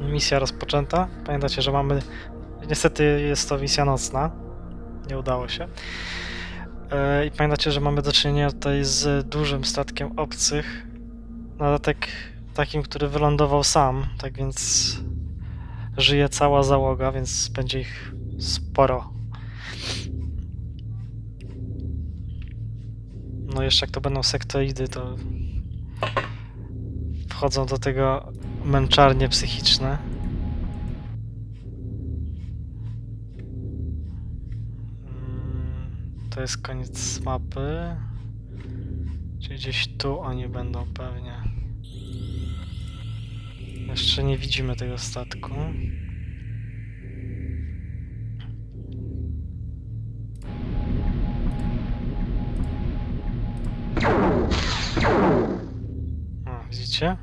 misja rozpoczęta. Pamiętacie, że mamy. Niestety jest to misja nocna. Nie udało się. E, I pamiętacie, że mamy do czynienia tutaj z dużym statkiem obcych. Na dodatek takim, który wylądował sam, tak więc żyje cała załoga, więc będzie ich sporo. No jeszcze jak to będą sektoidy, to wchodzą do tego męczarnie psychiczne. Mm, To jest koniec mapy. Czyli gdzieś tu oni będą pewnie. Jeszcze nie widzimy tego statku. Widzicie?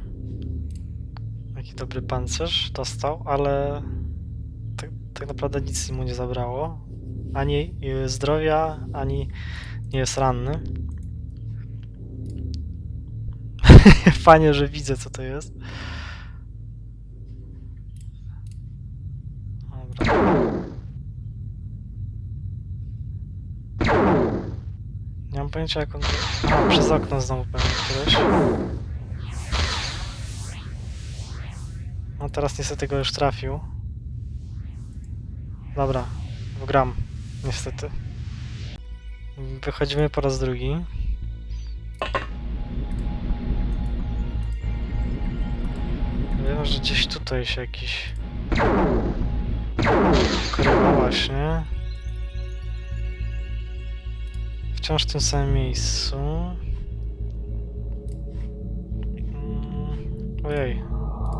Dobry pancerz dostał, ale tak, tak naprawdę nic mu nie zabrało. Ani y, zdrowia, ani nie jest ranny. Fajnie, że widzę co to jest. Dobra. Nie mam pojęcia jak on... A, przez okno znowu pewnie któreś. No teraz niestety go już trafił. Dobra, wgram. Niestety. Wychodzimy po raz drugi. Wiem, że gdzieś tutaj się jakiś... Ukrywa właśnie. Wciąż w tym samym miejscu. Mm, Ojej.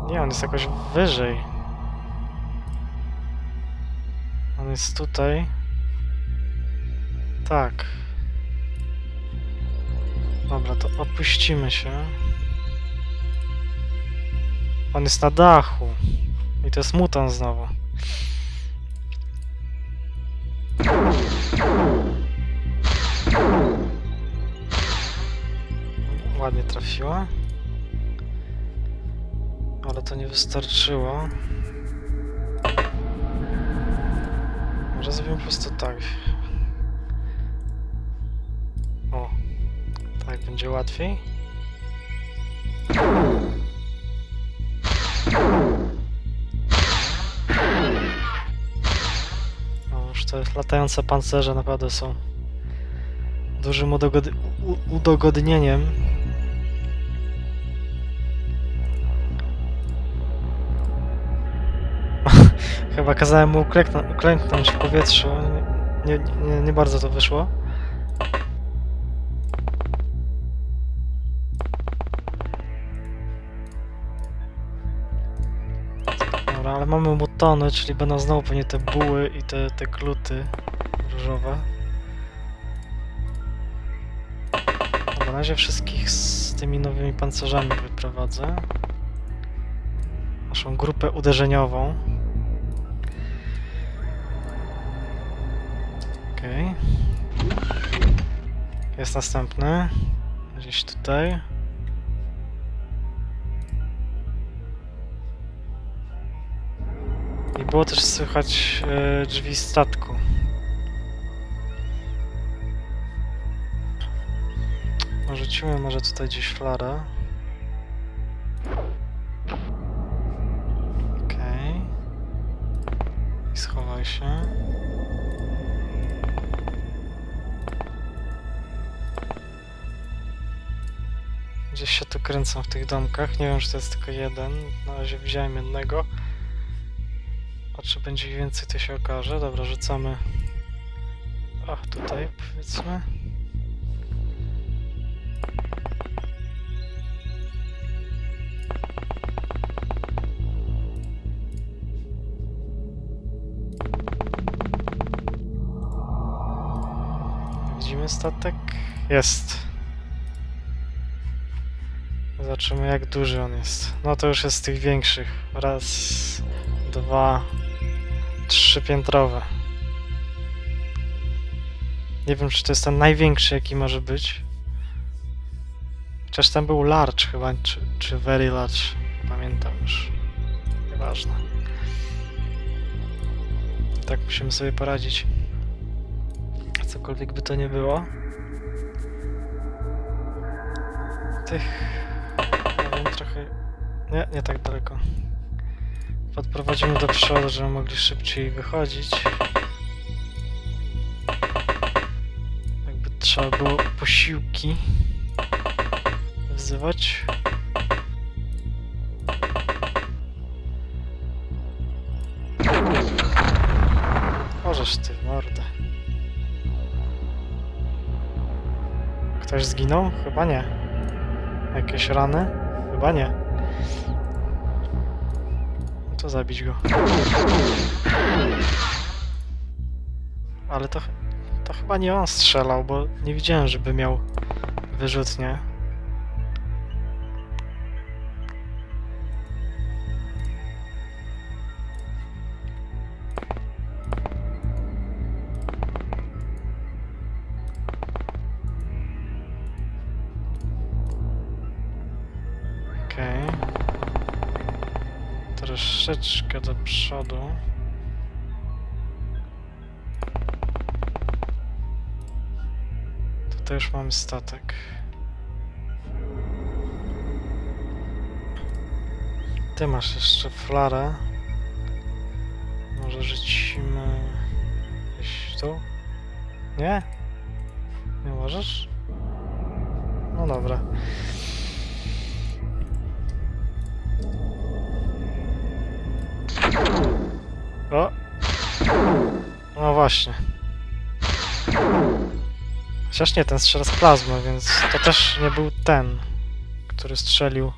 Nie, on jest jakoś wyżej. On jest tutaj. Tak. Dobra, to opuścimy się. On jest na dachu. I to jest mutant znowu. Ładnie trafiła. To nie wystarczyło. Może zrobimy po prostu tak. O, tak będzie łatwiej. No, już te latające pancerze naprawdę są dużym udogodnieniem. Chyba kazałem mu uklęknąć, w powietrzu. Nie, nie, nie bardzo to wyszło. Dobra, ale mamy mutony, czyli będą znowu pewnie te buły i te, te gluty różowe. Dobra, na razie wszystkich z tymi nowymi pancerzami wyprowadzę. Naszą grupę uderzeniową. Okej. Jest następny. Gdzieś tutaj. I było też słychać e, drzwi statku. Rzucimy może tutaj gdzieś flarę. Kręcą w tych domkach. Nie wiem, czy to jest tylko jeden. Na razie widziałem jednego. A czy będzie ich więcej, to się okaże. Dobra, rzucamy. Ach, tutaj powiedzmy. Widzimy statek? Jest. Zobaczymy jak duży on jest. No to już jest z tych większych. Raz, dwa, trzy piętrowe. Nie wiem czy to jest ten największy jaki może być. Chociaż ten był large chyba, czy, czy very large. Pamiętam już. Nieważne. Tak musimy sobie poradzić. Cokolwiek by to nie było. Tych... Nie, nie tak daleko. Podprowadzimy do przodu, żeby mogli szybciej wychodzić. Jakby trzeba było posiłki wzywać. Możesz ty mordę. Ktoś zginął? Chyba nie. Jakieś rany? Chyba nie. No to zabić go. Ale to, to chyba nie on strzelał, bo nie widziałem, żeby miał wyrzutnie. Troszeczkę do przodu. Tutaj już mamy statek. Ty masz jeszcze flarę. Może rzucimy gdzieś tu? Nie? Nie możesz? No dobra. O! No właśnie. Chociaż nie, ten strzela z plazmy, więc to też nie był ten, który strzelił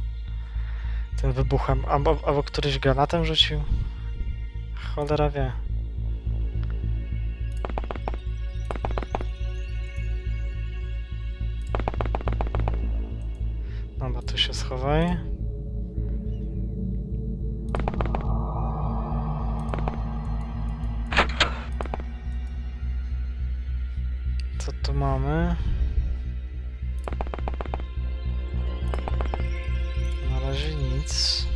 tym wybuchem. Albo, albo któryś granatem rzucił. Cholera wie. Dobra, tu się schowaj. Nic.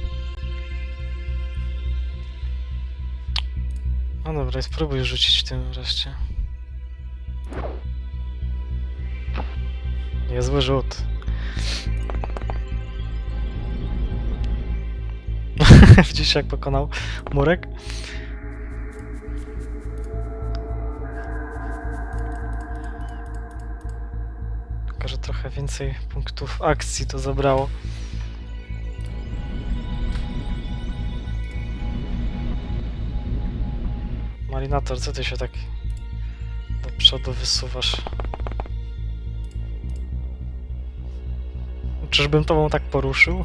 No dobra, spróbuj rzucić tym wreszcie. Niezły rzut. Widzisz jak pokonał murek? Tylko, że trochę więcej punktów akcji to zabrało. Marinator, co ty się tak do przodu wysuwasz? Czyżbym tobą tak poruszył?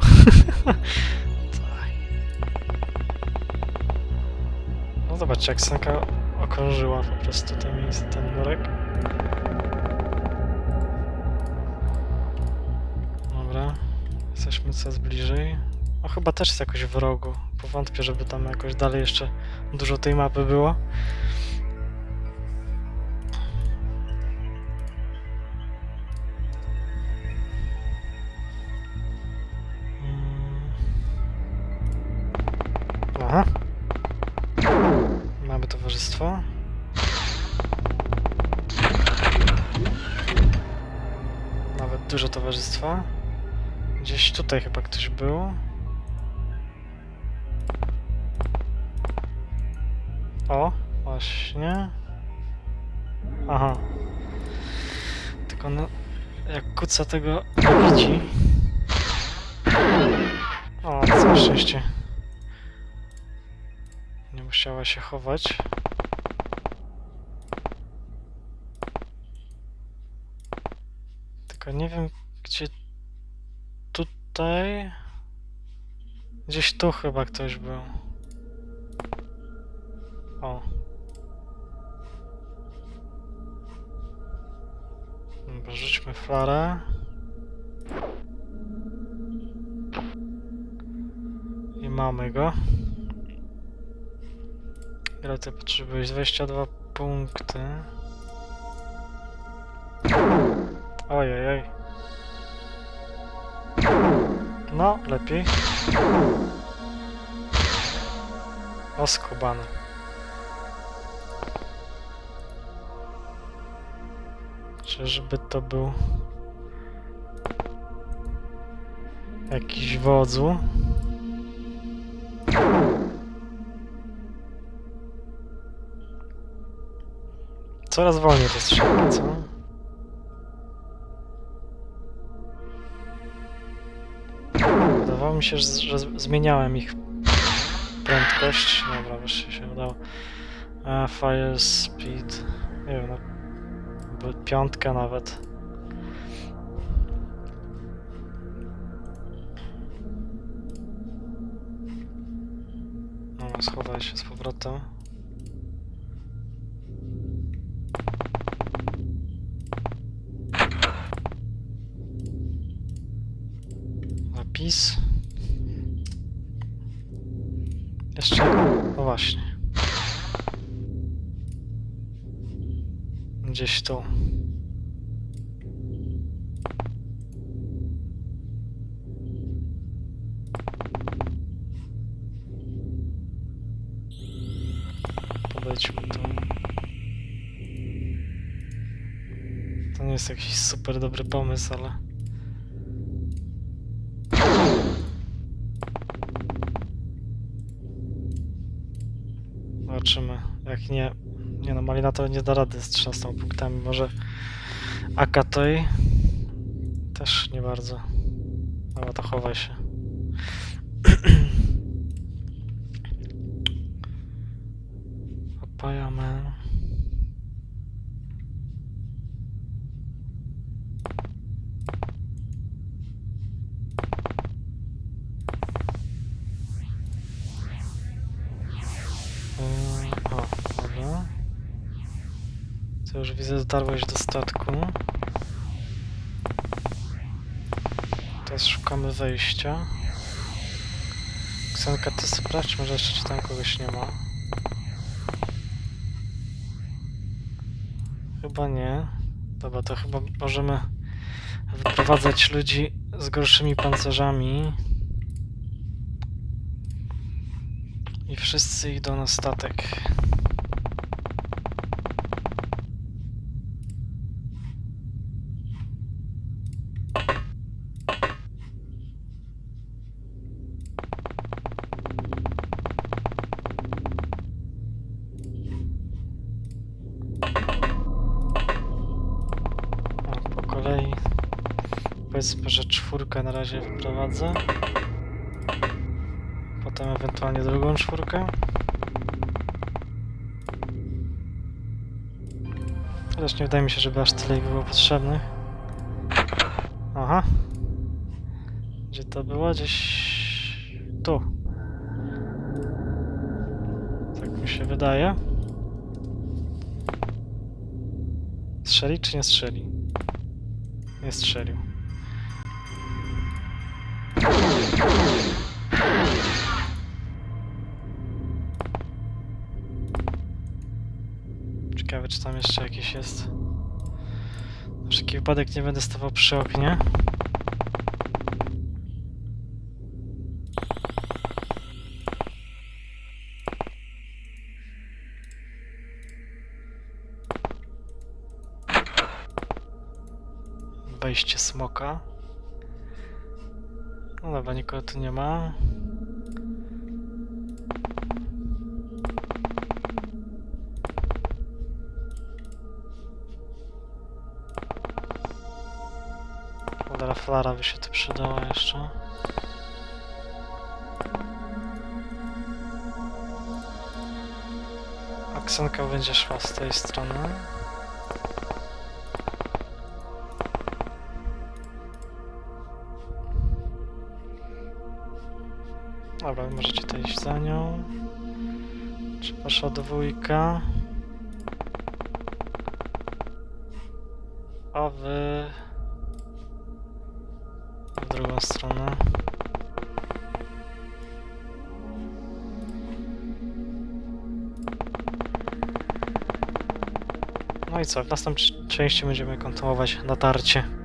Tak. no zobaczcie, jak Sanka okrążyła po prostu to miejsce, ten murek. Dobra, jesteśmy coraz bliżej. O, chyba też jest jakoś w rogu. Powątpię, żeby tam jakoś dalej jeszcze dużo tej mapy było. Mm. Aha. Mamy towarzystwo. Nawet dużo towarzystwa. Gdzieś tutaj chyba ktoś był. O, właśnie. Aha. Tylko no, jak kuca tego widzi. O, całe szczęście. Nie musiała się chować. Tylko nie wiem, gdzie tutaj. Gdzieś tu chyba ktoś był. O. Dobra, rzućmy flarę. I mamy go. Ile ty potrzebujesz? 22 punkty. Ojej, oj. No, lepiej. Oskubany. Czyżby to był jakiś wodzu? Coraz wolniej to strzela, co? Wydawało mi się, że, zmieniałem ich prędkość. Dobra, wreszcie się udało. A, fire speed. Nie wiem, no. Piątka nawet. No, schowaj się z powrotem. Tu. Podejdźmy tu. To nie jest jakiś super dobry pomysł, ale. Zobaczymy. Jak nie. Nie no, Malina to nie da rady z 13 punktami. Może Akatoi też nie bardzo. Dobra, to chowaj się. Papaya już widzę, dotarłeś do statku. Teraz szukamy wejścia. Ksenka, ty sprawdź, może jeszcze czy tam kogoś nie ma. Chyba nie. Dobra, to chyba możemy wyprowadzać ludzi z gorszymi pancerzami. I wszyscy idą na statek. O, po kolei. Powiedzmy, że czwórkę na razie wyprowadzę. Potem ewentualnie drugą czwórkę. Chociaż nie wydaje mi się, żeby aż tyle ich było potrzebnych. Aha. Gdzie to było? Gdzieś tu. Tak mi się wydaje. Strzeli czy nie strzeli? Nie strzelił. Ciekawe, czy tam jeszcze jakieś jest. Na wszelki wypadek nie będę stawał przy oknie. Wejście smoka. No dobra, nikogo tu nie ma. Flara by się tu przydała jeszcze. Aksenka będzie szła z tej strony. Dobra, możecie to iść za nią. Czy wasza dwójka? A wy... Stronę. No i co, w następnej części będziemy kontynuować natarcie.